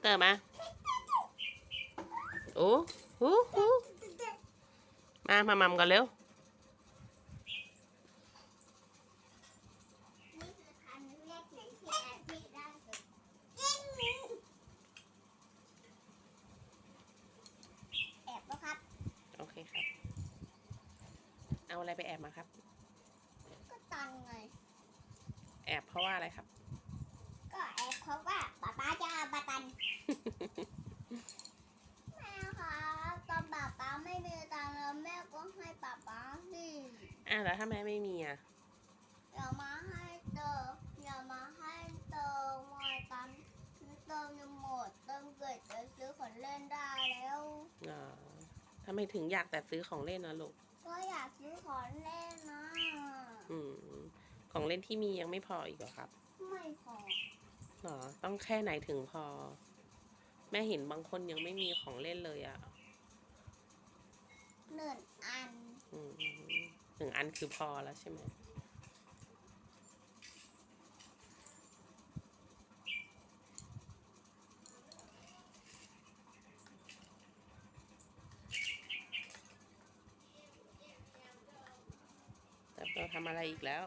เตอร์มา โอ้หูหูมามามัมกันเร็วนี่คือครั้งแรกที่แอนพี่ได้สุดแอบปะครับ โอเคครับ เอาอะไรไปแอบมาครับ ก็ตันไง แอบเพราะว่าอะไรครับ ก็แอบเพราะว่าป๊าป๊าจะเอามาตัน แม่คะตอนป๊าป๊าไม่มีตังค์แล้วแม่ก็ให้ป๊าป๊าสิ อะ แล้วถ้าแม่ไม่มีอะอย่ามาให้เติมอย่ามาให้เติมมาตันเติมจะหมดเติมเกิดจะซื้อของเล่นได้แล้วอ๋อทำไมถึงอยากแต่ซื้อของเล่นนะลูกก็อยากซื้อของเล่นนะอืมของเล่นที่มียังไม่พออีกเหรอครับ ไม่พอหรอต้องแค่ไหนถึงพอ แม่เห็นบางคนยังไม่มีของเล่นเลยอะ่ะ หนึ่งอัน อืมห นึ่งอันคือพอแล้วใช่ไหมแต่เราทำอะไรอีกแล้ว